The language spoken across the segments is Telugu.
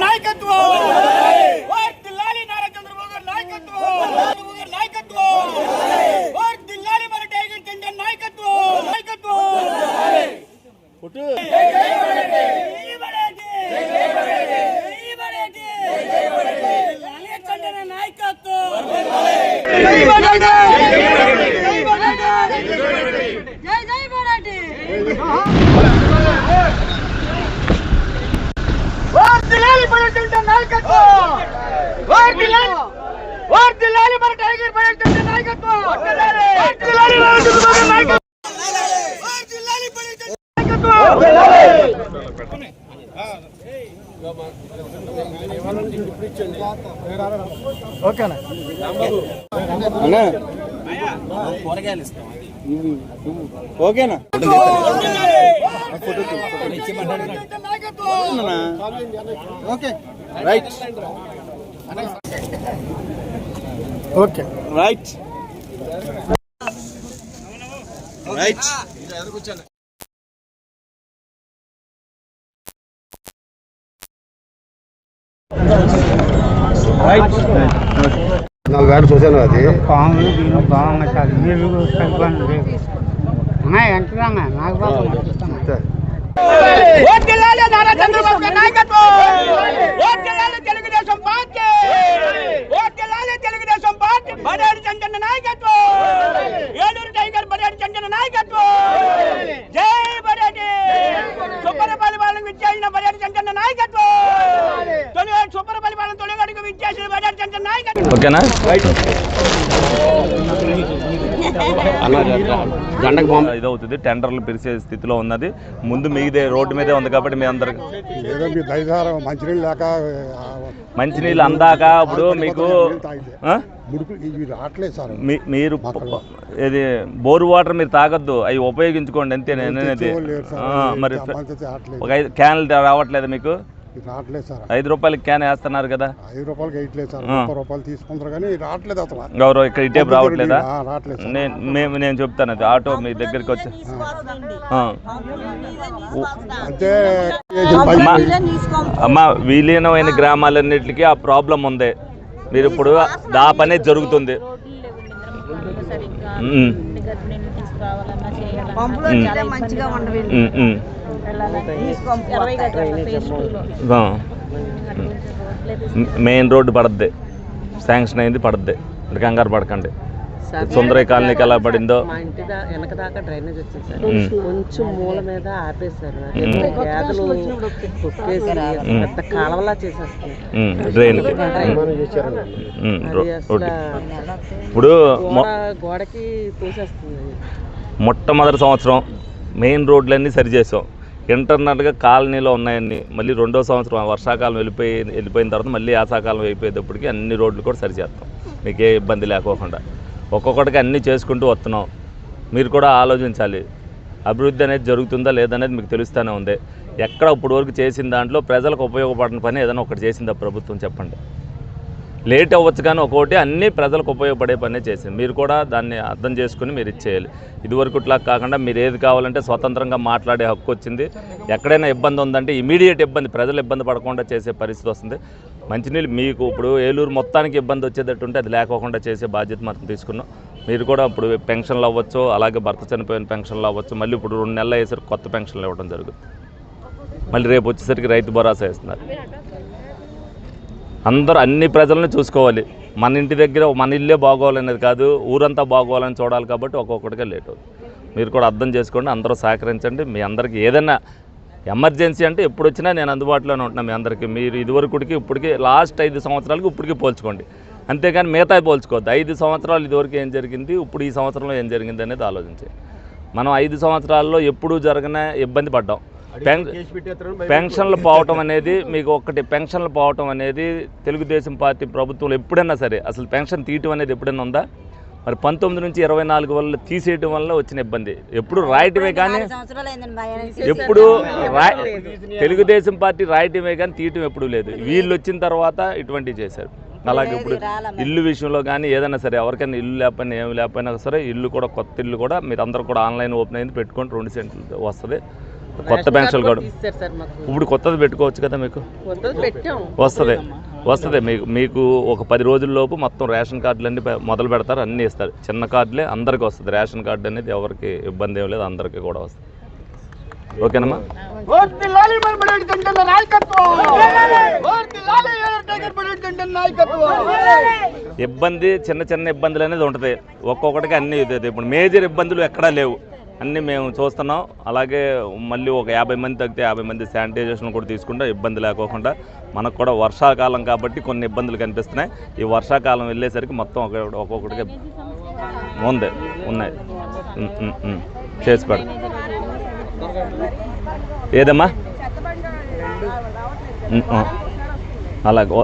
నాయకత్వం వర్ధిల్లాలి నారా చంద్రబాబు గారి నాయకత్వం గారి నాయకత్వం వర్ధిల్లాలి మన టైగర్ చంద్రన్ నాయకత్వం నాయకత్వం జై జై మన చంద్రన్ నాయకత్వం వర్ధిల్లాలి మన టైగర్ చంద్రన్ నాయకత్వం. వర్ధిల్లాలి మన చంద్రబాబు గారి నాయకత్వం. వర్ధిల్లాలి మన చంద్రన్ ఓకేనా? నాయకత్వం okay. Right okay. Right right చూశాను అది. పాములు దీని బాగా చాలు మీరు ఎంటున్నాగా నాకు బాగా ఓట్కెళ్ళాలి నారా చంద్రబాబు గారి నాయకత్వం ఓట్కెళ్ళాలి తెలుగుదేశం పార్టీ ఓట్కెళ్ళాలి తెలుగుదేశం పార్టీ బడాడి చంద్రన్న నాయకత్వం ఏలూరు టైగర్ బడాడి చంద్రన్న నాయకత్వం జై బడాడి సుబ్బరపల్లి పాలనకు విచ్చేసిన బడాడి చంద్రన్న నాయకత్వం తొలి సుబ్బరపల్లి పాలన తొలిగడుగు విచ్చేసిన బడాడి చంద్రన్న నాయకత్వం ఓకేనా ఇదవుతుంది. టెండర్లు పిలిచే స్థితిలో ఉన్నది. ముందు మీదే రోడ్డు మీదే ఉంది కాబట్టి మీ అందరికి మంచినీళ్ళు లేక మంచినీళ్ళు అందాక ఇప్పుడు మీకు మీరు ఇది బోరు వాటర్ మీరు తాగొద్దు. అవి ఉపయోగించుకోండి అంతే నేను మరి ఒక ఐదు క్యాన్లు రావట్లేదు మీకు? రావట్లేదు సార్. ఐదు రూపాయలకి క్యాన్ వేస్తున్నారు కదా? ఐదు రూపాయలకి వేయట్లేదు సార్. ముప్పై రూపాయలు తీసుకుంటారు కానీ రావట్లేదు అసలు. గౌరవ ఇక్కడ ఇటేపు రావట్లేదా? రావట్లేదు సార్. నేను మేము నేను చెప్తాను అది. ఆటో మీ దగ్గరికి వచ్చి. అంటే అమ్మా విలీనమైన గ్రామాలన్నిటికీ ఆ ప్రాబ్లం ఉంది. మీరు ఇప్పుడు ఆ పనే జరుగుతుంది ఉమ్, పంపులో చాలా మంచిగా ఉండవు. Main road పడద్ది. శాంక్షన్ అయింది పడద్ది. కంగారు పడకండి. సుందరయ్య కాలనీకి ఎలా పడిందో? మా ఇంటి దా వెనక దాకా డ్రైనేజ్ వచ్చింది సార్. ఉమ్. కొంచెం మూల మీద ఆపేశారు. పెద్ద కాలవలా అసలు ఇప్పుడు గోడకి తోసేస్తుంది. మొట్టమొదటి సంవత్సరం మెయిన్ రోడ్లన్నీ సరిచేసాం. ఇంటర్నల్గా కాలనీలో ఉన్నాయన్నీ మళ్ళీ రెండో సంవత్సరం వర్షాకాలం వెళ్ళిపోయి వెళ్ళిపోయిన తర్వాత మళ్ళీ యాసాకాలం అయిపోయేటప్పటికి అన్ని రోడ్లు కూడా సరిచేస్తాం. మీకు ఏ ఇబ్బంది లేకోకుండా. ఒక్కొక్కటికి అన్నీ చేసుకుంటూ వస్తున్నాం. మీరు కూడా ఆలోచించాలి. అభివృద్ధి అనేది జరుగుతుందా లేదనేది మీకు తెలుస్తూనే ఉంది. ఎక్కడ ఇప్పుడు వరకు చేసిన దాంట్లో ప్రజలకు ఉపయోగపడిన పని ఏదైనా ఒకటి చేసిందా ప్రభుత్వం చెప్పండి. లేట్ అవ్వచ్చు కానీ ఒక్కొక్కటి అన్నీ ప్రజలకు ఉపయోగపడే పనే చేసింది. మీరు కూడా దాన్ని అర్థం చేసుకుని మీరు ఇచ్చేయాలి. ఇదివరకు ఇట్లా కాకుండా మీరు ఏది కావాలంటే స్వతంత్రంగా మాట్లాడే హక్కు వచ్చింది. ఎక్కడైనా ఇబ్బంది ఉందంటే ఇమీడియట్ ఇబ్బంది ప్రజలు ఇబ్బంది పడకుండా చేసే పరిస్థితి వస్తుంది. మంచినీళ్ళు మీకు ఇప్పుడు ఏలూరు మొత్తానికి ఇబ్బంది వచ్చేటట్టు ఉంటే అది లేకోకుండా చేసే బాధ్యత మనం తీసుకున్నాం. మీరు కూడా ఇప్పుడు పెన్షన్లు అవ్వచ్చు అలాగే భర్త చనిపోయిన పెన్షన్లు అవ్వచ్చు మళ్ళీ ఇప్పుడు రెండు నెలలు అయ్యేసరికి కొత్త పెన్షన్లు ఇవ్వడం జరుగుతుంది. మళ్ళీ రేపు వచ్చేసరికి రైతు భరోసా ఇస్తున్నారు. అందరూ అన్ని ప్రజలను చూసుకోవాలి. మన ఇంటి దగ్గర మన ఇల్లే బాగోవాలనేది కాదు ఊరంతా బాగోవాలని చూడాలి కాబట్టి ఒక్కొక్కటిగా లేట్ అవుతుంది. మీరు కూడా అర్థం చేసుకోండి అందరూ సహకరించండి. మీ అందరికీ ఏదైనా ఎమర్జెన్సీ అంటే ఎప్పుడు వచ్చినా నేను అందుబాటులోనే ఉంటున్నాను మీ అందరికీ. మీరు ఇదివరకుడికి ఇప్పటికి లాస్ట్ ఐదు సంవత్సరాలకి ఇప్పటికి పోల్చుకోండి. అంతేగాని మిగతా పోల్చుకోవద్దు. ఐదు సంవత్సరాలు ఇదివరకు ఏం జరిగింది ఇప్పుడు ఈ సంవత్సరంలో ఏం జరిగింది అనేది ఆలోచించి మనం ఐదు సంవత్సరాల్లో ఎప్పుడూ జరగన ఇబ్బంది పడ్డాం. పెన్షన్లు పోవటం అనేది మీకు ఒక్కటి పెన్షన్లు పోవటం అనేది తెలుగుదేశం పార్టీ ప్రభుత్వంలో ఎప్పుడైనా సరే అసలు పెన్షన్ తీయటం అనేది ఎప్పుడైనా ఉందా? మరి పంతొమ్మిది నుంచి ఇరవై నాలుగు వల్ల తీసేయటం వల్ల వచ్చిన ఇబ్బంది. ఎప్పుడు రాయటమే కానీ ఎప్పుడు రా తెలుగుదేశం పార్టీ రాయటమే కానీ తీయటం ఎప్పుడు లేదు. వీళ్ళు వచ్చిన తర్వాత ఇటువంటివి చేశారు. అలాగే ఇప్పుడు ఇల్లు విషయంలో కానీ ఏదైనా సరే ఎవరికైనా ఇల్లు లేకపోయినా ఏమి లేకపోయినా సరే ఇల్లు కూడా కొత్త ఇల్లు కూడా మీరు అందరూ కూడా ఆన్లైన్ ఓపెన్ అయింది పెట్టుకొని రెండు సెంట్లు వస్తుంది. కొత్త పెన్షన్ కార్డు ఇప్పుడు కొత్తది పెట్టుకోవచ్చు కదా మీకు? కొత్తది పెట్టాం. వస్తుంది. వస్తుంది. మీకు మీకు ఒక పది రోజుల్లోపు మొత్తం రేషన్ కార్డులన్నీ పె- మొదలు పెడతారు అన్నీ ఇస్తారు. చిన్న కార్డులే అందరికీ వస్తుంది. రేషన్ కార్డు అనేది ఎవరికి ఇబ్బంది ఏం లేదు అందరికీ కూడా వస్తుంది. ఓకేనమ్మా? ఇబ్బంది చిన్న చిన్న ఇబ్బందులు అనేది ఉంటుంది. ఒక్కొక్కటికి అన్నీ. ఇప్పుడు మేజర్ ఇబ్బందులు ఎక్కడా లేవు. అన్నీ మేము చూస్తున్నాం. అలాగే మళ్ళీ ఒక యాభై మంది తగ్గితే యాభై మంది శానిటైజేషన్ కూడా తీసుకుంటే ఇబ్బంది లేకోకుండా మనకు కూడా వర్షాకాలం కాబట్టి కొన్ని ఇబ్బందులు కనిపిస్తున్నాయి. ఈ వర్షాకాలం వెళ్ళేసరికి మొత్తం ఒక ఒక్కొక్కటికి ఉంది ఉన్నాయి. చేసి పెడ ఏదమ్మా? అలాగే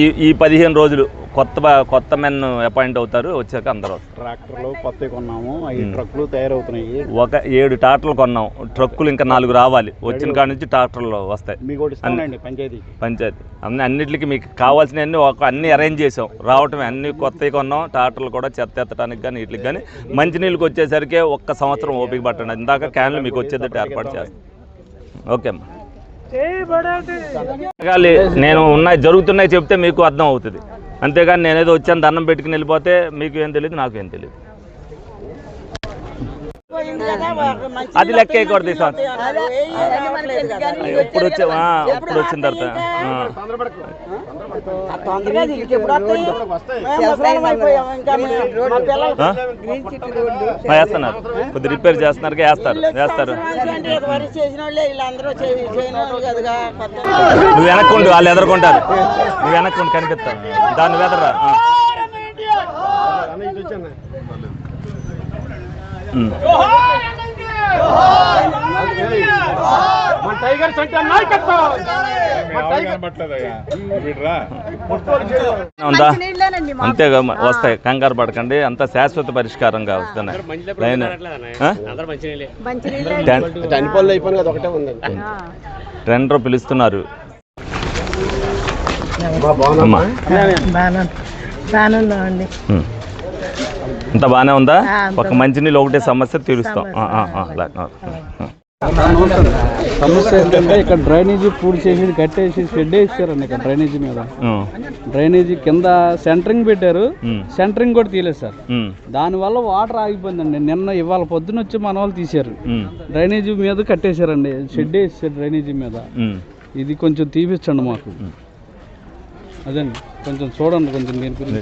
ఈ ఈ పదిహేను రోజులు కొత్త కొత్త మెన్ అపాయింట్ అవుతారు వచ్చాక అందరూ వస్తారు. ట్రాక్టర్లు కొత్తవి కొన్నాము అవి ట్రక్లు తయారవుతున్నాయి. ఒక ఏడు ట్రాక్టర్లు కొన్నాం ట్రక్కులు ఇంకా నాలుగు రావాలి వచ్చిన కాడ నుంచి ట్రాక్టర్లు వస్తాయి. పంచాయతీకి. పంచాయతీ. అన్ని అన్నిటికీ మీకు కావాల్సినవన్నీ ఒక అన్ని అరేంజ్ చేసాం రావటమే అన్ని కొత్తవి కొన్నాం ట్రాక్టర్లు కూడా చెత్త ఎత్తడానికి కానీ వీటికి కానీ మంచినీళ్ళకి వచ్చేసరికి ఒక్క సంవత్సరం ఓపిక పట్టండి ఇందాక క్యాన్లు మీకు వచ్చేటట్టు ఏర్పాటు చేస్తాం. ఓకే అమ్మా. నేను ఉన్నాయి జరుగుతున్నాయి చెప్తే మీకు అర్థం అవుతుంది. అంతేగాని నేనేదో వచ్చాను దండం పెట్టుకుని వెళ్ళిపోతే మీకు ఏం తెలియదు నాకు ఏం తెలియదు అది లెక్క వేయకూడదు ఈ సంవత్సరం ఎప్పుడు వచ్చే ఎప్పుడు వచ్చిన తర్వాత వేస్తున్నారు కొద్ది రిపేర్ చేస్తున్నారు వేస్తారు వేస్తారు నువ్వు వెనక్కుండు వాళ్ళు ఎదుర్కొంటారు నువ్వు వెనక్కుండు కనిపిస్తావు దాన్ని వెదరా. మన టైగర్ సెంటర్ నాయకత్వం. ఉందా? అంతేగా మ- వస్తాయి. కంగారు పడకండి. అంత శాశ్వత పరిష్కారంగా వస్తున్నాయి టెండర్ పిలుస్తున్నారు. ఉమ్. అంత బాగానే ఉందా? ఒక మంచినీళ్ళు ఒకటే సమస్య తీరుస్తాం. సమస్య. ఏంటంటే ఇక్కడ డ్రైనేజీ పూడి చేసి కట్టేసి షెడ్ వేసారండి ఇక్కడ డ్రైనేజీ మీద. డ్రైనేజీ కింద సెంటరింగ్ పెట్టారు. సెంటరింగ్ కూడా తీయలేదు సార్. దానివల్ల వాటర్ ఆగిపోయిందండి. నిన్న ఇవాళ పొద్దున వచ్చి మన వాళ్ళు తీశారు. ఉమ్, డ్రైనేజీ మీద కట్టేశారండి. షెడ్ వేసారు డ్రైనేజీ మీద. ఇది కొంచెం తీపిచ్చండి మాకు. అదండి కొంచెం చూడండి కొంచెం దీని గురించి.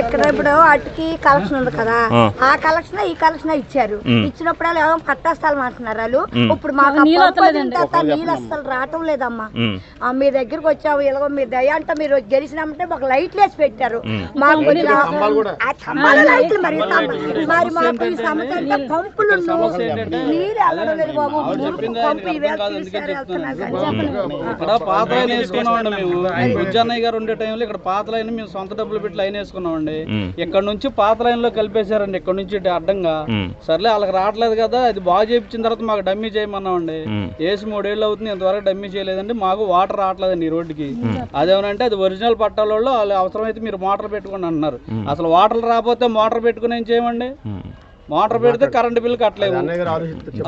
ఇక్కడ ఇప్పుడు అటుకి కలెక్షన్ ఉంది కదా ఆ. కలెక్షన్ ఈ కలెక్షన్ ఇచ్చారు. ఇచ్చినప్పుడు వాళ్ళు ఏమో పట్టా స్థలం అంటున్నారు వాళ్ళు. ఇప్పుడు మాకు నీళ్ళు అస్సలు రావటం లేదమ్మా. మీ దగ్గరికి వచ్చాము ఇలాగో మీ దయ అంటే మీరు గెలిచినామంటే మాకు లైట్లు వేసి పెట్టారు. మాకు లైట్లు మరి మరి మాకు ఈ సమస్య పంపులు నీళ్ళు వెళ్ళడం లేదు బాబు. పంపు ఇవే తీసారు వెళ్తున్నారు కానీ చెప్పండి. ఇక్కడ పాత లైన్ వేసుకున్నామండి మేము. బుజ్జన్నయ్య గారు ఉండే టైంలో ఇక్కడ పాత లైన్ మేము సొంత డబ్బులు పెట్టి లైన్ వేసుకున్నామండి. ఇక్కడ నుంచి పాత లైన్లో కలిపేశారండి. ఇక్కడ నుంచి ఇటు అడ్డంగా. సర్లే వాళ్ళకి రావట్లేదు కదా అది బాగా చేయించిన తర్వాత మాకు డమ్మీ చేయమన్నామండి. వేసి మూడేళ్ళు అవుతుంది ఇంతవరకు డమ్మీ చేయలేదండి మాకు వాటర్ రావట్లేదండి ఈ రోడ్డుకి. అదేమనంటే అది ఒరిజినల్ పట్టాల వాళ్ళు వాళ్ళు అవసరమైతే మీరు మోటార్ పెట్టుకోండి అంటున్నారు అసలు వాటర్ రాకపోతే మోటార్ పెట్టుకుని ఏం చేయమండి. మోటార్ పెడితే కరెంట్ బిల్ కట్టలేము.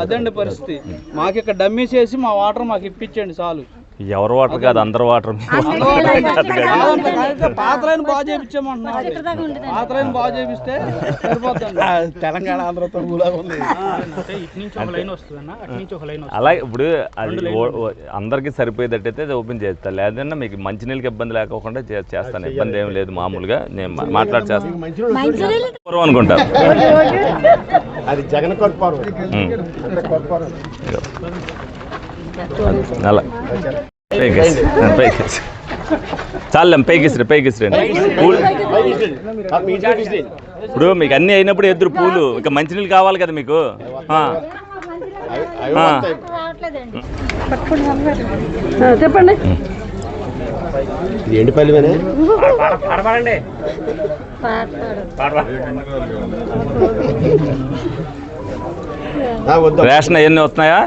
అదండి పరిస్థితి. మాకు ఇక్కడ డమ్మీ చేసి మా వాటర్ మాకు ఇప్పించండి చాలు. ఎవరు వాటర్ కాదు అందరు వాటర్. బాగా బాగా చేపిస్తే తెలంగాణ ఆంధ్రతో ఉంది. అలాగే ఇప్పుడు అది అందరికీ సరిపోయేటట్టయితే అది ఓపెన్ చేస్తా. లేదన్నా మీకు మంచినీళ్ళకి ఇబ్బంది లేకోకుండా చేస్తాను. ఇబ్బంది ఏం లేదు మామూలుగా. నేను మాట్లాడి చేస్తాను. అనుకుంటారు? అది జగన్ కొట్టారు ఉమ్. అలా. పైకేసి పైకేసి చాలు పైకేసిరి పైకేసిరండి పూలు. ఇప్పుడు మీకు అన్నీ అయినప్పుడు ఎదురు పూలు. ఇక మంచినీళ్ళు కావాలి కదా మీకు. చెప్పండి. ఎండిపల్లివేనే రేషన్ అవన్నీ వస్తున్నాయా?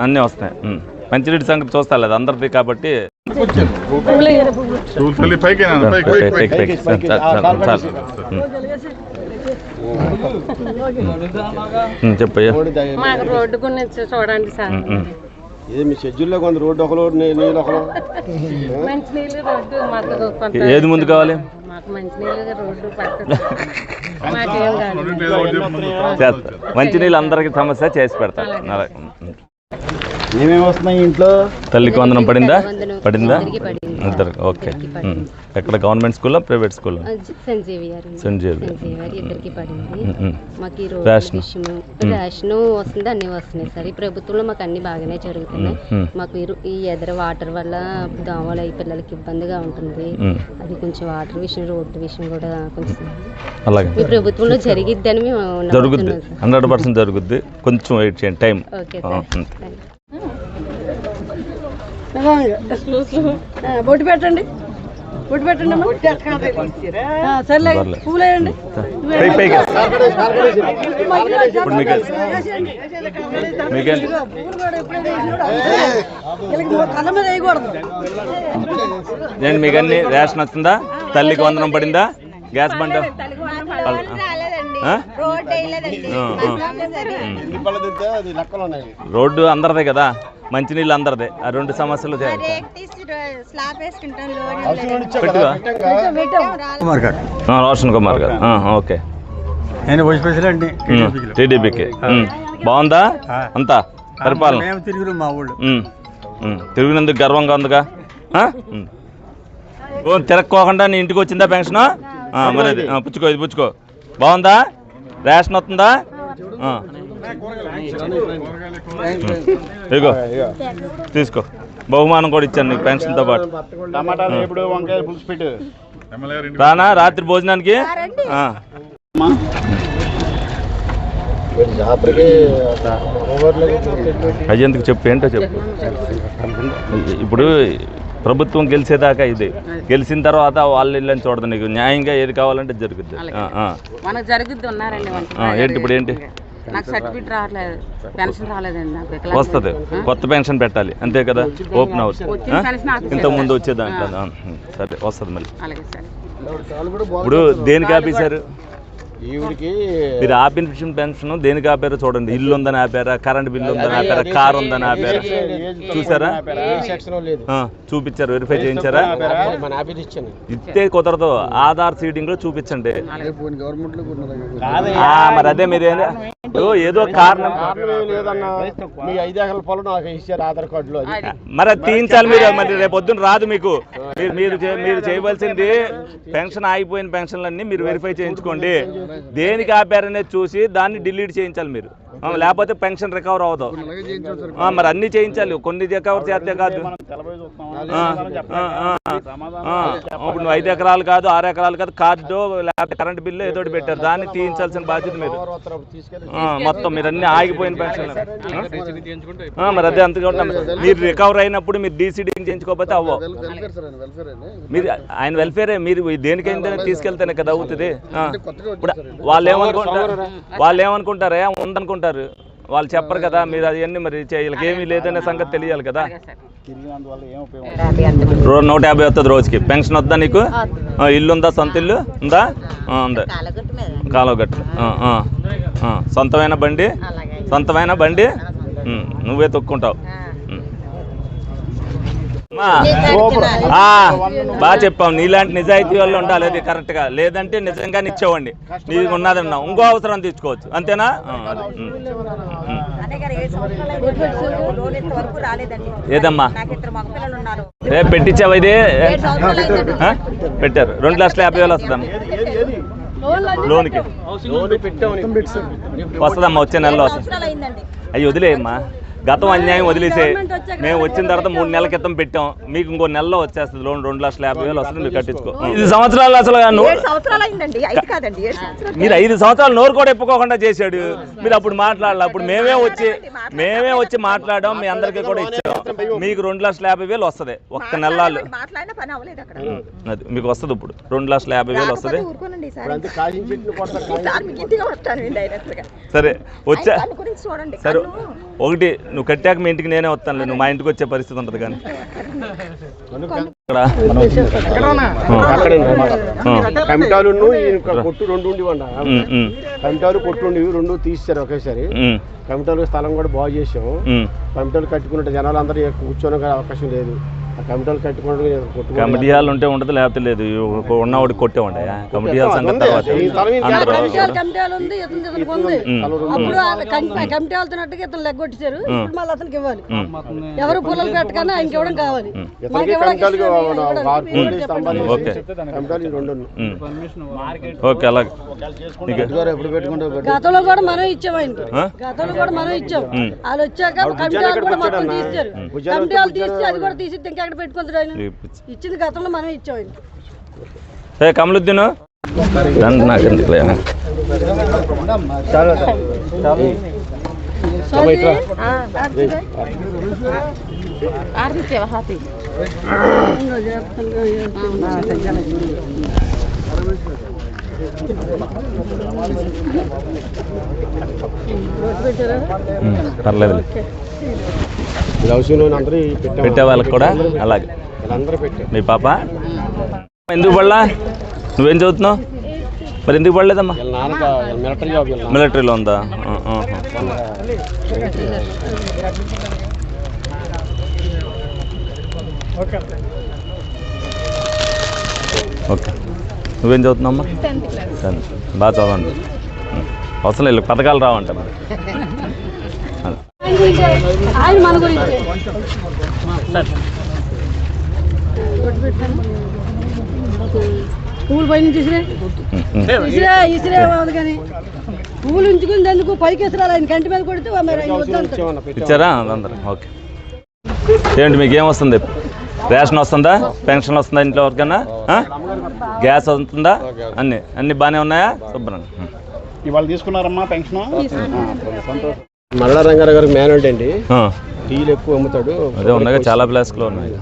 అన్నీ వస్తున్నాయి ఉమ్. మంచినీటి సంగతి చూస్తా లేదు. అందరిది కాబట్టి చెప్పయ్యా రోడ్డు దయ- మాకు రోడ్డు గురించి చూడండి సార్. ఉమ్, ఉమ్. ఇది మీ షెడ్యూల్లో కొంత రోడ్డు ఒకరు నీ- నీళ్ళు ఒకరు మంచినీళ్ళు రోడ్డు మాకు కొంత ఏది ముందు కావాలి? మంచినీళ్ళు అందరికీ సమస్య చేసి పెడతా. Thank you. ఏమేమి వస్తున్నాయి ఇంట్లో? తల్లికి వందనం పడిందా? పడిందా. ఇద్దరు ఓకే. ఎక్కడ? గవర్నమెంట్ స్కూల్లో ప్రైవేట్ స్కూల్లో సంజీవియర్ సెంట్ జేవియర్. ఈ రేషన్. రేషన్ వస్తుంది అన్ని వస్తున్నాయి సార్. ఈ ప్రభుత్వంలో మాకు అన్ని బాగానే జరుగుతున్నాయి. మాకు ఈ ఈ ఎదర వాటర్ వల్ల దోమలు అయి పిల్లలకి ఇబ్బందిగా ఉంటుంది. అది కొంచెం వాటర్ విషయం రోడ్డు విషయం కూడా కొంచెం అలాగే. మీ ప్రభుత్వంలో జరిగిద్దని మేము జరుగుద్ది. హండ్రెడ్ పర్సెంట్ జరుగుద్ది. కొంచెం వెయిట్ చేయండి. టైం. ఓకే. బొట్టు పెట్టండి. బొట్టు పెట్టండి సర్లే పర్లేదు. పూలు వేయండి పై పైకి ఇప్పుడు మీకు మీకేం పూలు కూడా ఎప్పుడైనా వేసినప్పుడు వీళ్ళకి కళ్ళ మీద వేయకూడదు నేను మీకు అన్ని రేషన్ వచ్చిందా తల్లికి వందనం పడిందా? గ్యాస్ బండ. రోడ్డు అందరిదే కదా మంచినీళ్ళు అందరిదే. ఆ రెండు సమస్యలు రోషన్ కుమార్ గారు. ఆ, ఓకే. నేను టీడీపీకి బాగుందా? అంతా? పరిపాలన? మా ఊళ్ళు. తిరిగినందుకు గర్వంగా ఉందిగా? ఆ? ఉమ్. ఓ తిరక్కోకుండా నీ ఇంటికి వచ్చిందా పెన్షన్? మరి పుచ్చుకో ఇది పుచ్చుకో. బాగుందా? రేషన్ వస్తుందా? ఆ. ఇదిగో తీసుకో. బహుమానం కూడా ఇచ్చాను నీకు పెన్షన్తో పాటు. టమాటాలు ఎప్పుడు వంకాయ పులుసు పెట్టు రానా రాత్రి భోజనానికి? అయ్యేందుకు చెప్పు ఏంటో చెప్పు. ఇప్పుడు ప్రభుత్వం గెలిచేదాకా ఇది. గెలిచిన తర్వాత వాళ్ళు ఇల్లని చూడదు నీకు. న్యాయంగా ఏది కావాలంటే జరుగుద్ది. మనకు ఏంటి ఇప్పుడు ఏంటి? నాకు సర్టిఫికేట్ రావట్లేదు. పెన్షన్ రాలేదండి నాకు. వికలాంగుడు. వస్తుంది. కొత్త పెన్షన్ పెట్టాలి. అంతే కదా? ఓపెన్ ఆఫీసర్ ఇంత ముందు వచ్చేదాంట్లో. ఆ, సరే వస్తుంది మళ్ళీ. అలాగే సార్. ఇప్పుడు దేనికి ఆపేశారు? ఈవిడికి మీరు ఆపిన పెన్షన్ దేనికి ఆపారో చూడండి. ఇల్లు ఉందని ఆపారా కరెంట్ బిల్లు ఉందని ఆపారా కార్ ఉందని ఆపారా? చూసారా? ఏ సెక్షన్ లేదు. ఆ, చూపించారు వెరిఫై చేయించారా? మన ఆఫీస్ ఇచ్చాను. ఇస్తే కుదరదు. ఆధార్ సీడింగ్లో చూపించండి గవర్నమెంట్ ఆ, మరి అదే మీరు ఏంది? ఓ, ఏదో కారణం. మరి అది తీయించాలి మీరు. మరి రేపు పొద్దున్న రాదు మీకు. మీరు మీరు చే- మీరు చేయవలసింది పెన్షన్ ఆగిపోయిన పెన్షన్లన్నీ మీరు వెరిఫై చేయించుకోండి. దేనికి ఆపారనేది చూసి దాన్ని డిలీట్ చేయించాలి మీరు. లేకపోతే పెన్షన్ రికవర్ అవ్వదు ఆ, మరి అన్ని చేయించాలి. కొన్ని రికవర్ చేస్తే కాదు. ఇప్పుడు నువ్వు ఐదు ఎకరాలు కాదు ఆరు ఎకరాలు కాదు కార్డు లేకపోతే కరెంట్ బిల్లు ఏదో పెట్టారు. దాన్ని తీయించాల్సిన బాధ్యత మీరు మొత్తం మీరు అన్ని ఆగిపోయిన పెన్షన్. మరి అదే అంతగా ఉంటాం. మీరు రికవర్ అయినప్పుడు మీరు డీసీడింగ్ చేయించుకోకపోతే అవ్వవు. మీరు ఆయన వెల్ఫేరే మీరు దేనికైనా తీసుకెళ్తేనే కదా అవుతుంది. ఇప్పుడు వాళ్ళు ఏమనుకుంటారు వాళ్ళు ఏమనుకుంటారు ఏ ఉందనుకుంటారు వాళ్ళు చెప్పరు కదా మీరు అవన్నీ మరి వీళ్ళకి ఏమీ లేదనే సంగతి తెలియాలి కదా. రో నూట యాభై వస్తుంది రోజుకి. పెన్షన్ వద్దా నీకు? ఇల్లు ఉందా సొంత ఇల్లు ఉందా? ఉంది. కాలువగట్టు. ఆ, ఆ, ఆ. సొంతమైన బండి? సొంతమైన బండి? నువ్వే తొక్కుంటావు. బాగా చెప్పాం నీలాంటి నిజాయితీ వాళ్ళు ఉండాలి. అది కరెక్ట్గా లేదంటే నిజంగా ఇచ్చేవండి నీకు ఉన్నదన్నా ఇంకో అవసరం తీసుకోవచ్చు. అంతేనా. ఏదమ్మా? రేపు పెట్టించావా ఇది? పెట్టారు. రెండు లక్షల యాభై వేలు వస్తుందమ్మా లోన్కి. వస్తుందమ్మా వచ్చే నెలలో వస్తుంది. అయ్యి వదిలేయమ్మా. గతం అన్యాయం వదిలేసే మేము వచ్చిన తర్వాత మూడు నెలల క్రితం పెట్టాం. మీకు ఇంకో నెలలో వచ్చేస్తుంది లోన్ రెండు లక్షల యాభై వేలు వస్తుంది మీరు కట్టించుకో. ఇది సంవత్సరాలు అసలు మీరు ఐదు సంవత్సరాలు నోరు కూడా ఎప్పుకోకుండా చేశాడు. మీరు అప్పుడు మాట్లాడాలి అప్పుడు మేమే వచ్చి మేమే వచ్చి మాట్లాడాం మీ అందరికీ కూడా ఇచ్చాం. మీకు రెండు లక్షల యాభై వేలు వస్తుంది ఒక్క నెలలు. అది మీకు వస్తుంది ఇప్పుడు రెండు లక్షల యాభై వేలు వస్తుంది. సరే వచ్చా. దాని గురించి చూడండి. సరే. కన్ను ఒకటి నువ్వు కట్టాక మీ ఇంటికి నేనే వస్తానులే నువ్వు మా ఇంటికి వచ్చే పరిస్థితి ఉంటుంది కానీ. కమిటాలు కొట్టు రెండు కమిటాలు కొట్టు రెండు తీసారు ఒకేసారి. కమిటాలు స్థలం కూడా బాగు చేసాము. కమిటాలు కట్టుకున్నట్టు జనాలు అందరూ కూర్చోనే అవకాశం లేదు. కమిటీ హాల్ ఉంటే ఉంటుంది లేకపోతే లేదు. ఉన్నవాడికి కొట్టేవాడి. కమిటీ హాల్ సంగతి తర్వాత. ఇంకా ఇతను కమిటీ వెళ్తున్నట్టుగా ఇతను లెగ్గొట్టారు ఇప్పుడు మళ్ళీ అతనికి ఇవ్వాలి. ఎవరు పుల్లలు పెట్టకన్నా ఆయనకి ఇవ్వడం కావాలి. ఓకే. అలాగే. గతంలో కూడా మనం ఇచ్చాం ఆయనకి? గతంలో కూడా మనం ఇచ్చాం. వాళ్ళు వచ్చాక కమిటీ వాళ్ళు కూడా మొత్తం తీసారు కమిటీ వాళ్ళు తీసి అది కూడా తీసి ఇంకెక్కడ పెట్టుకుంటారు ఆయన. ఇచ్చింది గతంలో మనం ఇచ్చాం. కమలుద్దీన్? నాకు ఎందుకులే పర్లేదు పెట్టే వాళ్ళకి కూడా అలాగే. మీ పాప? ఎందుకు పడలా? నువ్వేం చదువుతున్నావు? మరి ఎందుకు పడలేదమ్మా. మిలిటరీలో ఉందా. ఓకే. నువ్వేం చదువుతున్నామ్మా టెన్త్ బాగా చదవండి. అవసరం లేదు పథకాలు రావంట మరి. ఆయన మన గురించి. పూలు పైన ఇసిరే. ఇసిరే ఇసిరే కానీ. పూలు ఉంచుకుంది ఎందుకు పైకి ఇసిరాలి ఆయన కంటి మీద కొడితే ఇచ్చారా? అందరం. ఓకే. ఏంటి మీకు ఏం వస్తుంది రేషన్ వస్తుందా? పెన్షన్ వస్తుందా ఇంట్లో ఎవరికైనా? ఆ? గ్యాస్ వస్తుందా? అన్ని అన్ని బాగానే ఉన్నాయా? శుభ్రంగా. ఇవాళ తీసుకున్నారమ్మా పెన్షన్. మల్లా రంగారావు గారికి మేనల్డ్ అండి. ఆ, టీలు ఎక్కువ అమ్ముతాడు. అదే ఉన్నాయిగా చాలా ప్లేస్లో ఉన్నాయి.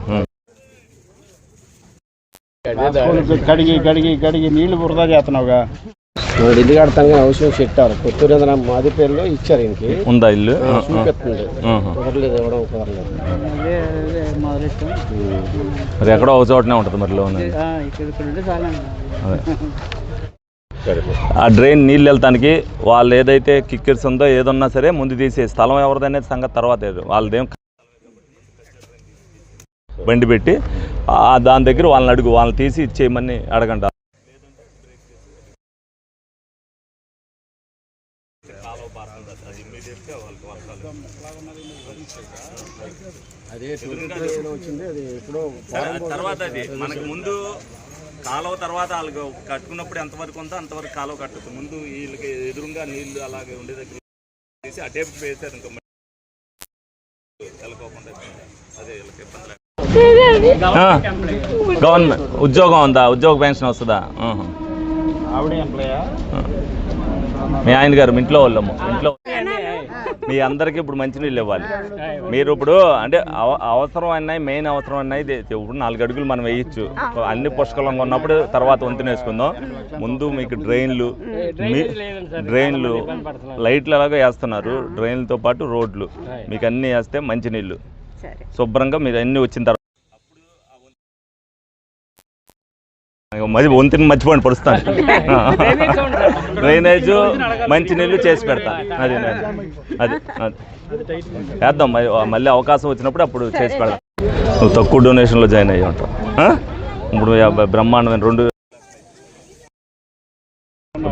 కడిగి కడిగి కడిగి నీళ్ళు వృధా చేస్తున్నావుగా? వాడు ఇల్లు కడతాగా అవసరం పెట్టారు కొత్తూరు ఏదైనా మాది పేరులో ఇచ్చారు ఇంకి ఉందా ఇల్లు. కుదరలేదు ఇవ్వడం కుదరలేదు. మరి ఎక్కడో ఒక చోటనే ఉంటుంది మరి లోన్ అది. ఆ డ్రైన్ నీళ్ళు వెళ్తానికి వాళ్ళు ఏదైతే కిక్కర్స్ ఉందో ఏదన్నా సరే ముందు తీసే స్థలం ఎవరిదనేది సంగతి తర్వాత ఏదో. వాళ్ళదేం బండి పెట్టి ఆ దాని దగ్గర వాళ్ళని అడుగు వాళ్ళని తీసి ఇచ్చేయమని అడగండి. అదే వచ్చింది అది ఎప్పుడో తర్వాత అది. మనకు ముందు కాలువ తర్వాత వాళ్ళకి కట్టుకున్నప్పుడు ఎంతవరకు ఉందో అంతవరకు కాలువ కట్టదు ముందు వీళ్ళకి ఎదురుగా నీళ్ళు అలాగే ఉండే దగ్గర ఆ టేపు వేసారు ఇంకా వెళ్ళకోకుండా అదే వీళ్ళకి ఇబ్బంది గవర్నమెంట్ ఉద్యోగం ఉందా? ఉద్యోగ పెన్షన్ వస్తుందా? మీ ఆయన గారు ఇంట్లో వాళ్ళము. ఇంట్లో మీ అందరికీ ఇప్పుడు మంచినీళ్ళు ఇవ్వాలి. మీరు ఇప్పుడు అంటే అవ- అవసరం అన్నాయి మెయిన్ అవసరం అన్నాయి ఇప్పుడు నాలుగు అడుగులు మనం వేయచ్చు. అన్ని పుష్కలంగా ఉన్నప్పుడు తర్వాత వంతున వేసుకుందాం ముందు మీకు డ్రైన్లు మీ డ్రైన్లు లైట్లు ఎలాగో వేస్తున్నారు. డ్రైన్లతో పాటు రోడ్లు. మీకు అన్నీ వేస్తే మంచినీళ్ళు శుభ్రంగా మీరు అన్నీ వచ్చిన తర్వాత మరి వంతుని మర్చిపోండి పడుస్తాను. డ్రైనేజ్ మంచినీళ్ళు చేసి పెడతా. అది అది అది వేద్దాం మరి మళ్ళీ అవకాశం వచ్చినప్పుడు అప్పుడు చేసి పెడదాం నువ్వు తక్కువ డొనేషన్లో జాయిన్ అయ్యి ఉంటావు? ఇప్పుడు బ్రహ్మాండమైన రెండు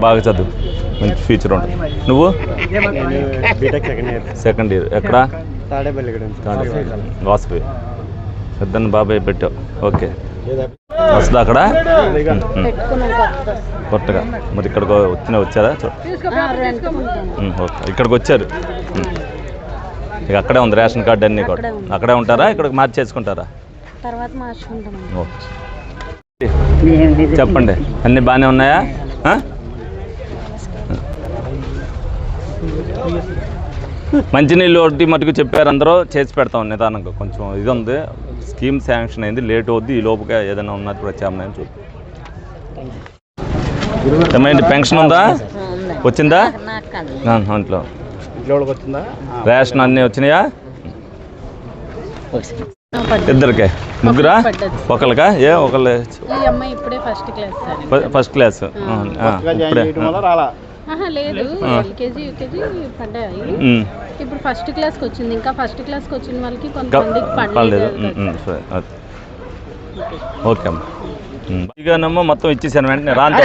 బాగా చదువు. మంచి ఫ్యూచర్ ఉంటుంది నువ్వు? BTech second year second year ఎక్కడ వాసవి పెద్దన్న బాబాయ్ పెట్టావు. ఓకే. వస్తుందా అక్కడ. కొత్తగా. మరి ఇక్కడికి వచ్చిన వచ్చారా? ఓకే. ఇక్కడికి వచ్చారు. ఇక అక్కడే ఉంది రేషన్ కార్డు అన్నీ కూడా. అక్కడే ఉంటారా? ఇక్కడికి మార్చేసుకుంటారా? తర్వాత మార్చుకుంటాం ఓకే. చెప్పండి. అన్నీ బాగానే ఉన్నాయా? మంచినీళ్ళు ఒకటి మటుకు చెప్పారు అందరూ. చేసి పెడతాం నిదానంగా కొంచెం. ఇది ఉంది. స్కీమ్ శాంక్షన్ అయింది లేట్ అవుద్ది ఈ లోపుగా ఏదైనా ఉన్నది ప్రత్యామ్నాయం చూద్దాం ఏమైంది పెన్షన్ ఉందా? వచ్చిందా? వచ్చిందా రేషన్ అన్నీ వచ్చినాయా. ఇద్దరికే. ముగ్గురా. ఒకరికా ఏ ఒకళ్ళు. First class. సార్ ఫ- ఫస్ట్ క్లాస్ ఆ, కొత్తగా జాయిన్ ఇప్పుడే లేదు. LKG UKG. ఇప్పుడు ఫస్ట్ క్లాస్కి వచ్చింది. ఇంకా ఫస్ట్ క్లాస్కి వచ్చిన వాళ్ళకి కొంతమందికి పర్లేదు. పడలేదు. ఓకే అమ్మా. ఇకనమ్మా మొత్తం ఇచ్చేసాను వెంటనే రాని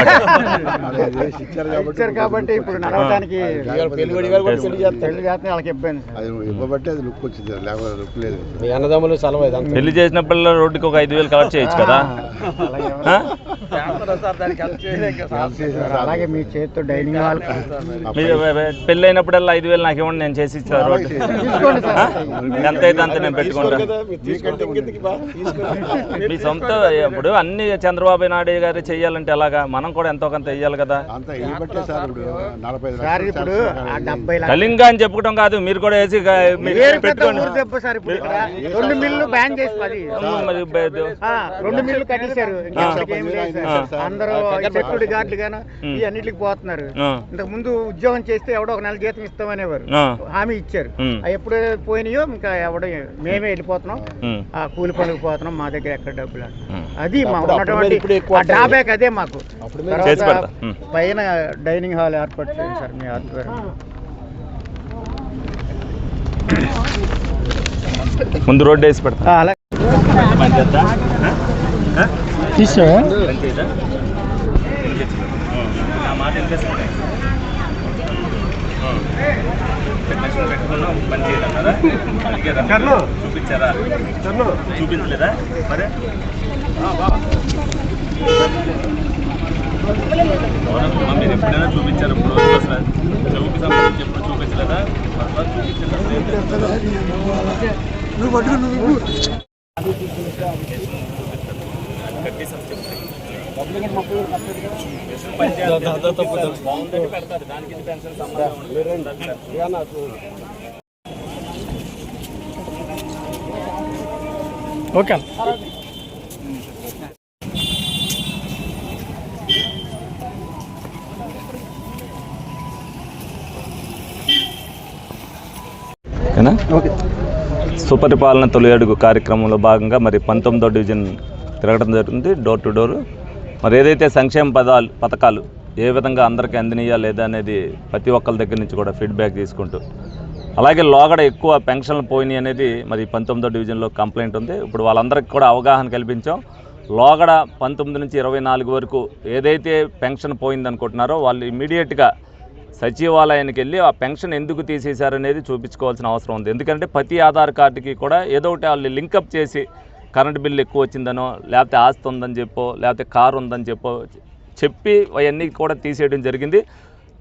ఇచ్చారు కాబట్టి ఇప్పుడు నడవడానికి పెళ్ళి చేసినప్పుడు రోడ్డుకి ఒక ఐదు వేలు కలెక్ట్ చేయొచ్చు కదా? అలాగే మీ చేతితో డైనింగ్ హాల్. పెళ్ళి అయినప్పుడల్లా ఐదు వేలు నాకు ఇవ్వండి నేను చేసి ఇచ్చాను రోడ్డు. తీసుకోండి సార్. ఆ? ఎంత అయితే అంత నేను పెట్టుకుంటాను. మీ సొంత ఇప్పుడు అన్ని చంద్రబాబు నాయుడు గారు చెయ్యాలంటే ఎలాగా? మనం కూడా ఎంతో కొంత వెయ్యాలి కదా? కళింగ అని చెప్పుకోవడం కాదు మీరు కూడా వేసి పెట్టుకోండి. రెండు మిల్లు బ్యాన్ చేసి పది. మరి బే- ఆ, రెండు మిల్లు కట్టేశారు. అందరూ సెక్యూరిటీ గార్డులు గాను ఈ అన్నిటికి పోతున్నారు. ఇంతకు ముందు ఉద్యోగం చేస్తే ఎవడో ఒక నెల జీతం ఇస్తామనేవారు. హామీ ఇచ్చారు. ఎప్పుడు పోయినాయో ఇంకా ఎవడో మేమే వెళ్ళిపోతున్నాం. ఆ. కూలి పనులకు పోతున్నాం మా దగ్గర ఎక్కడ డబ్బులు. అది మా ఉన్నటువంటి డ్రాబ్యాక్ అదే మాకు. పైన డైనింగ్ హాల్ ఏర్పాటు చేయండి సార్ మీ ఆధ్వర్యం. ముందు రోడ్డు వేసి పెడతా. అలా. చూపించారా? చూపించలేదా? మరి? మీరు ఎప్పుడైనా చూపించారు? ఇప్పుడు అసలు చెవుకి సంబంధించి ఎప్పుడు చూపించలేదా? అసలు చూపించలేదు. పెడతారు దానికి ఇది పెన్షన్ సంబంధం ఓకే. ఓకేనా? సుపరిపాలన తొలి అడుగు కార్యక్రమంలో భాగంగా మరి పంతొమ్మిదో డివిజన్ తిరగడం జరుగుతుంది డోర్ టు డోర్ మరి ఏదైతే సంక్షేమ పదాలు పథకాలు ఏ విధంగా అందరికీ అందినయా లేదా అనేది ప్రతి ఒక్కరి దగ్గర నుంచి కూడా ఫీడ్బ్యాక్ తీసుకుంటూ. అలాగే లోగడ ఎక్కువ పెన్షన్లు పోయినాయి అనేది మరి పంతొమ్మిదో డివిజన్లో కంప్లైంట్ ఉంది. ఇప్పుడు వాళ్ళందరికీ కూడా అవగాహన కల్పించాం. లోగడ పంతొమ్మిది నుంచి ఇరవై నాలుగు వరకు ఏదైతే పెన్షన్ పోయిందనుకుంటున్నారో వాళ్ళు ఇమీడియట్గా సచివాలయానికి వెళ్ళి ఆ పెన్షన్ ఎందుకు తీసేశారనేది చూపించుకోవాల్సిన అవసరం ఉంది. ఎందుకంటే ప్రతి ఆధార్ కార్డుకి కూడా ఏదో ఒకటి వాళ్ళు లింకప్ చేసి కరెంట్ బిల్లు ఎక్కువ వచ్చిందనో లేకపోతే ఆస్తి ఉందని చెప్పో లేకపోతే కారు ఉందని చెప్పో చెప్పి అవన్నీ కూడా తీసేయడం జరిగింది.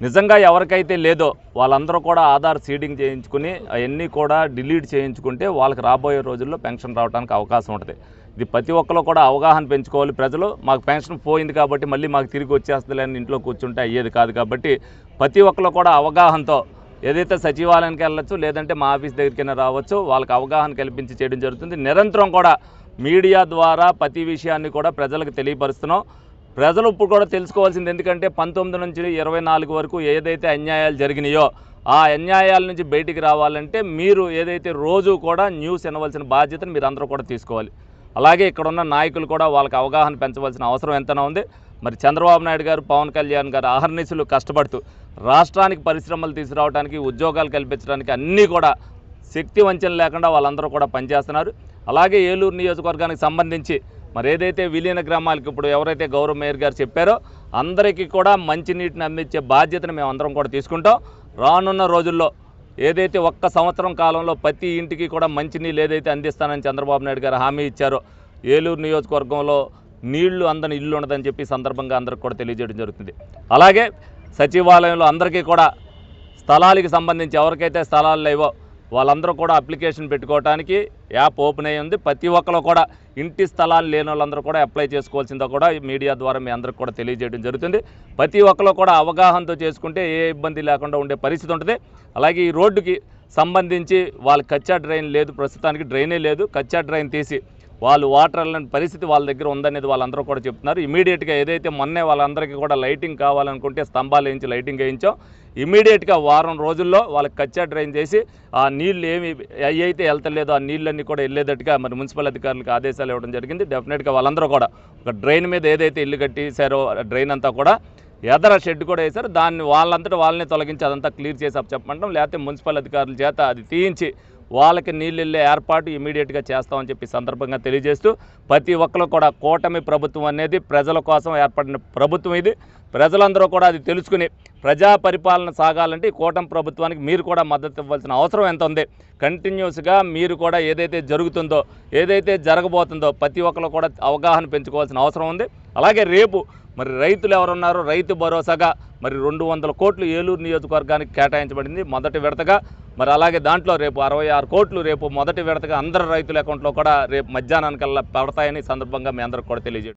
నిజంగా ఎవరికైతే లేదో వాళ్ళందరూ కూడా ఆధార్ సీడింగ్ చేయించుకుని అవన్నీ కూడా డిలీట్ చేయించుకుంటే వాళ్ళకి రాబోయే రోజుల్లో పెన్షన్ రావడానికి అవకాశం ఉంటుంది. ఇది ప్రతి ఒక్కరు కూడా అవగాహన పెంచుకోవాలి. ప్రజలు మాకు పెన్షన్ పోయింది కాబట్టి మళ్ళీ మాకు తిరిగి వచ్చేస్తుంది అని ఇంట్లో కూర్చుంటే అయ్యేది కాదు కాబట్టి ప్రతి ఒక్కరు కూడా అవగాహనతో ఏదైతే సచివాలయానికి వెళ్ళచ్చు లేదంటే మా ఆఫీస్ దగ్గరికైనా రావచ్చు వాళ్ళకి అవగాహన కల్పించి చేయడం జరుగుతుంది. నిరంతరం కూడా మీడియా ద్వారా ప్రతి విషయాన్ని కూడా ప్రజలకు తెలియపరుస్తున్నాం. ప్రజలు ఇప్పుడు కూడా తెలుసుకోవాల్సింది ఎందుకంటే పంతొమ్మిది నుంచి ఇరవై నాలుగు వరకు ఏదైతే అన్యాయాలు జరిగినాయో ఆ అన్యాయాల నుంచి బయటికి రావాలంటే మీరు ఏదైతే రోజు కూడా న్యూస్ వినవలసిన బాధ్యతను మీరు అందరూ కూడా తీసుకోవాలి. అలాగే ఇక్కడ ఉన్న నాయకులు కూడా వాళ్ళకి అవగాహన పెంచవలసిన అవసరం ఎంతనా ఉంది. మరి చంద్రబాబు నాయుడు గారు పవన్ కళ్యాణ్ గారు అహర్నిశలు కష్టపడుతూ రాష్ట్రానికి పరిశ్రమలు తీసుకురావడానికి ఉద్యోగాలు కల్పించడానికి అన్నీ కూడా శక్తి వంచన లేకుండా వాళ్ళందరూ కూడా పనిచేస్తున్నారు. అలాగే ఏలూరు నియోజకవర్గానికి సంబంధించి మరి ఏదైతే విలీన గ్రామాలకు ఇప్పుడు ఎవరైతే గౌరవ మేయర్ గారు చెప్పారో అందరికీ కూడా మంచినీటిని అందించే బాధ్యతను మేము అందరం కూడా తీసుకుంటాం. రానున్న రోజుల్లో ఏదైతే ఒక్క సంవత్సరం కాలంలో ప్రతి ఇంటికి కూడా మంచినీళ్ళు ఏదైతే అందిస్తానని చంద్రబాబు నాయుడు గారు హామీ ఇచ్చారో ఏలూరు నియోజకవర్గంలో నీళ్ళు అందని ఇల్లు ఉండదని చెప్పి సందర్భంగా అందరికి కూడా తెలియజేయడం జరుగుతుంది. అలాగే సచివాలయంలో అందరికీ కూడా స్థలాలకి సంబంధించి ఎవరికైతే స్థలాలు లేవో వాళ్ళందరూ కూడా అప్లికేషన్ పెట్టుకోవడానికి యాప్ ఓపెన్ అయ్యి ఉంది. ప్రతి ఒక్కరు కూడా ఇంటి స్థలాలు లేని వాళ్ళందరూ కూడా అప్లై చేసుకోవాల్సిందో కూడా మీడియా ద్వారా మీ అందరికి కూడా తెలియజేయడం జరుగుతుంది. ప్రతి ఒక్కరు కూడా అవగాహనతో చేసుకుంటే ఏ ఇబ్బంది లేకుండా ఉండే పరిస్థితి ఉంటుంది. అలాగే ఈ రోడ్డుకి సంబంధించి వాళ్ళ కచ్చా డ్రైన్ లేదు. ప్రస్తుతానికి డ్రైనే లేదు. కచ్చా డ్రైన్ తీసి వాళ్ళు వాటర్ వెళ్ళని పరిస్థితి వాళ్ళ దగ్గర ఉందనేది వాళ్ళందరూ కూడా చెప్తున్నారు. ఇమీడియట్గా ఏదైతే మొన్నే వాళ్ళందరికీ కూడా లైటింగ్ కావాలనుకుంటే స్తంభాలు వేయించి లైటింగ్ వేయించాం. ఇమీడియట్గా వారం రోజుల్లో వాళ్ళకి కచ్చా డ్రైన్ చేసి ఆ నీళ్ళు ఏమి అయితే వెళ్తలేదో ఆ నీళ్ళన్నీ కూడా వెళ్ళేటట్టుగా మరి మున్సిపల్ అధికారులకు ఆదేశాలు ఇవ్వడం జరిగింది. డెఫినెట్గా వాళ్ళందరూ కూడా ఒక డ్రైన్ మీద ఏదైతే ఇల్లు కట్టేశారో డ్రైన్ అంతా కూడా ఎదర షెడ్ కూడా వేశారు. దాన్ని వాళ్ళంతటా వాళ్ళని తొలగించి అదంతా క్లియర్ చేసి చెప్పమంటాం లేకపోతే మున్సిపల్ అధికారుల చేత అది తీయించి వాళ్ళకి నీళ్ళు వెళ్ళే ఏర్పాటు ఇమీడియట్గా చేస్తామని చెప్పి సందర్భంగా తెలియజేస్తూ ప్రతి ఒక్కరు కూడా కూటమి ప్రభుత్వం అనేది ప్రజల కోసం ఏర్పడిన ప్రభుత్వం ఇది. ప్రజలందరూ కూడా అది తెలుసుకుని ప్రజా పరిపాలన సాగాలంటే ఈ కూటమి ప్రభుత్వానికి మీరు కూడా మద్దతు ఇవ్వాల్సిన అవసరం ఎంత ఉంది? కంటిన్యూస్గా మీరు కూడా ఏదైతే జరుగుతుందో ఏదైతే జరగబోతుందో ప్రతి ఒక్కరు కూడా అవగాహన పెంచుకోవాల్సిన అవసరం ఉంది. అలాగే రేపు మరి రైతులు ఎవరున్నారో రైతు భరోసాగా మరి రెండు వందల కోట్లు ఏలూరు నియోజకవర్గానికి కేటాయించబడింది. మొదటి విడతగా మరి అలాగే దాంట్లో రేపు అరవై ఆరు కోట్లు రేపు మొదటి విడతగా అందరు రైతుల అకౌంట్లో కూడా రేపు మధ్యాహ్నానికల్లా పడతాయని సందర్భంగా మీ అందరికి కూడా తెలియజేయండి